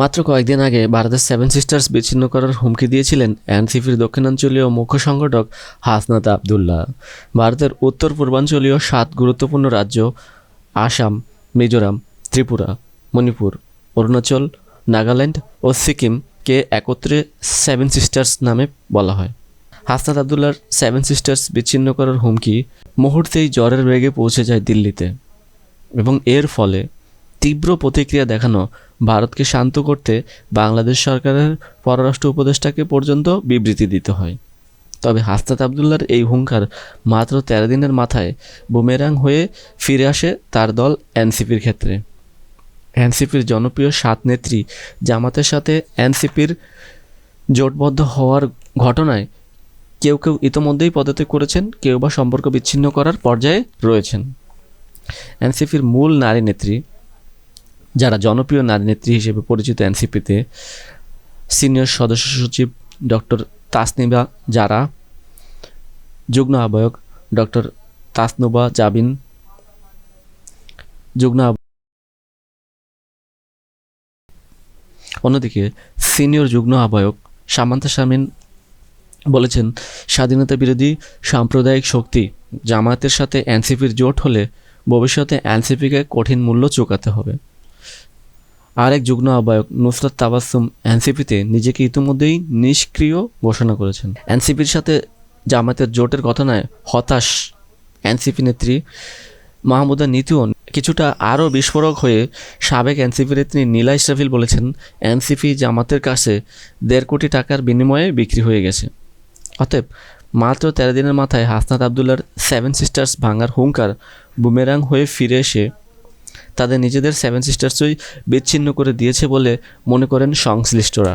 মাত্র কয়েকদিন আগে ভারতের সেভেন সিস্টার্স বিচ্ছিন্ন করার হুমকি দিয়েছিলেন এনসিপির দক্ষিণাঞ্চলীয় মুখ্য সংগঠক হাসনাত আবদুল্লাহ। ভারতের উত্তর পূর্বাঞ্চলীয় সাত গুরুত্বপূর্ণ রাজ্য আসাম, মিজোরাম, ত্রিপুরা, মণিপুর, অরুণাচল, নাগাল্যান্ড ও সিকিমকে একত্রে সেভেন সিস্টার্স নামে বলা হয়। হাসনাত আবদুল্লার সেভেন সিস্টার্স বিচ্ছিন্ন করার হুমকি মুহূর্তেই জ্বরের বেগে পৌঁছে যায় দিল্লিতে এবং এর ফলে তীব্র প্রতিক্রিয়া দেখানো, ভারতকে শান্ত করতে বাংলাদেশ সরকারের পররাষ্ট্র উপদেষ্টাকে পর্যন্ত বিবৃতি দিতে হয়। তবে হাসনাত আবদুল্লার এই হুঙ্কার মাত্র তেরো দিনের মাথায় বুমেরাং হয়ে ফিরে আসে তার দল এনসিপির ক্ষেত্রে। এনসিপির জনপ্রিয় সাত নেত্রী জামাতের সাথে এনসিপির জোটবদ্ধ হওয়ার ঘটনায় কেউ কেউ ইতোমধ্যেই পদত্যাগ করেছেন, কেউ বা সম্পর্ক বিচ্ছিন্ন করার পর্যায়ে রয়েছেন। এনসিপির মূল নারী নেত্রী যারা জনপ্রিয় নারী নেত্রী হিসেবে পরিচিত এনসিপিতে, সিনিয়র সদস্য সচিব ডক্টর তাসনিবা যারা, যুগ্ম আহ্বায়ক ডক্টর তাসনুবা জাবিন, যুগ্ম অন্যদিকে সিনিয়র যুগ্ম আহ্বায়ক সামান্তা শামিন বলেছেন, স্বাধীনতা বিরোধী সাম্প্রদায়িক শক্তি জামায়াতের সাথে এনসিপির জোট হলে ভবিষ্যতে এনসিপিকে কঠিন মূল্য চোকাতে হবে। আরেক যুগ্ম আহ্বায়ক নুসরাত তাবাসুম এনসিপিতে নিজেকে ইতিমধ্যেই নিষ্ক্রিয় ঘোষণা করেছেন। এনসিপির সাথে জামায়াতের জোটের ঘটনায় হতাশ এনসিপি নেত্রী মাহমুদা নীতিও কিছুটা আরও বিস্ফোরক হয়ে সাবেক এনসিপি নেত্রী নীলা ইসরাফিল বলেছেন, এনসিপি জামাতের কাছে দেড় কোটি টাকার বিনিময়ে বিক্রি হয়ে গেছে। অতএব মাত্র তেরো দিনের মাথায় হাসনাত আবদুল্লার সেভেন সিস্টার্স ভাঙার হুঙ্কার বুমেরাং হয়ে ফিরে এসে তাদের নিজেদের সেভেন সিস্টার্সই বিচ্ছিন্ন করে দিয়েছে বলে মনে করেন সংশ্লিষ্টরা।